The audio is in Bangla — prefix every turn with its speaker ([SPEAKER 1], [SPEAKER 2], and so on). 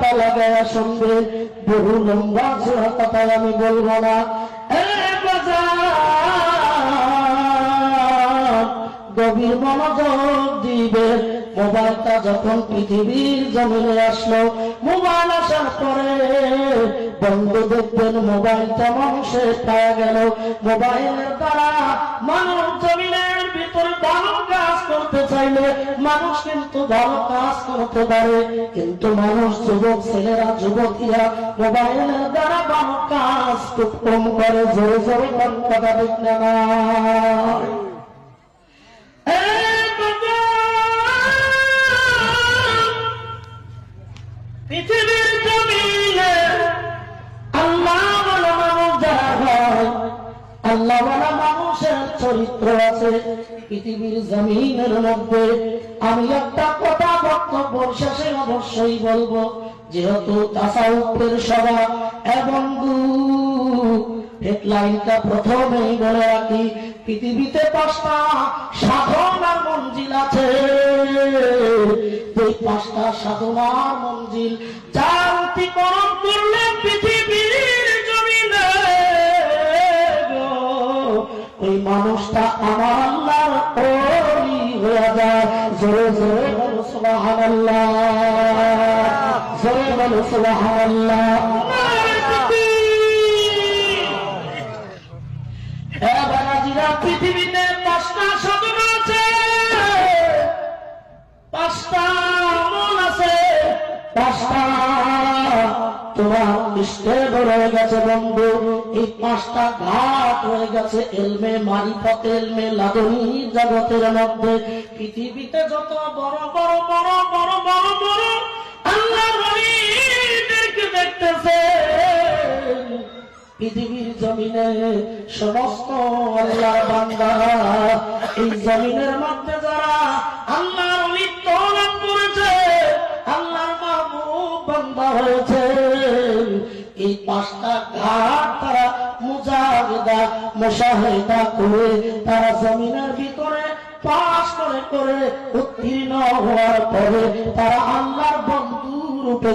[SPEAKER 1] কানটা লাগাইয়া শুনবে বহু লম্বা কথায় আমি বলব না। গভীর মনোযোগ দিবে। মোবাইলটা যখন পৃথিবীর জমিনে আসলো, মোবাইল আসার পরে বন্ধ দেখবেন মোবাইলটা মানুষের পাওয়া গেল। মোবাইলের দ্বারা মানুষ জমিনের ভিতরে ভালো কাজ করতে চাইলে মানুষ কিন্তু ভালো কাজ করতে পারে। কিন্তু মানুষ, যুবক, ছেলেরা, যুবতীরা মোবাইলের দ্বারা ভালো কাজ খুব কম করে। জোরে জোরে কোন কথা ঠিক না পৃথিবীর বলা মানুষের চরিত্র আছে, পৃথিবীর জমিনের মধ্যে। আমি একটা কথা বক্তব্য শেষে অবশ্যই বলব, যেহেতু তাসাউফের সভা এবং হেডলাইনটা প্রথমেই বলে রাখি, পৃথিবীতে পাঁচটা সাধনার মঞ্জিল আছে। এই পাঁচটা সাধনার মঞ্জিল অতিক্রম ওই মানুষটা আমার আল্লাহর ওলি হয়ে যায়। জোরে জোরে বলো, সুবহানাল্লাহ। জোরে বলো, সুবহানাল্লাহ। পৃথিবীতে পাঁচটা সাধন আছে। পাঁচটা আমল আছে। পাঁচটা তোমার স্টেপ রয়ে গেছে বন্ধু। এই পাঁচটা ঘাট হয়ে গেছে এলমে এলমে লাদনী জগতের মধ্যে। পৃথিবীতে যত বড় বড় বড় বড় বড় বড় আল্লাহ দেখতেছে। পৃথিবীর জমিনে সমস্ত আল্লাহর বান্দা। এই জমিনের মধ্যে যারা আল্লাহর লাভ করেছে, আল্লাহর মাহবুব বান্দা হয়েছে। এই পাঁচটা ঘাট তারা মুজাহিদা, মুশাহিদা করে তারা জমিনের ভিতরে পাশ করে করে উত্তীর্ণ হওয়ার পরে তারা আল্লাহর বন্ধু রূপে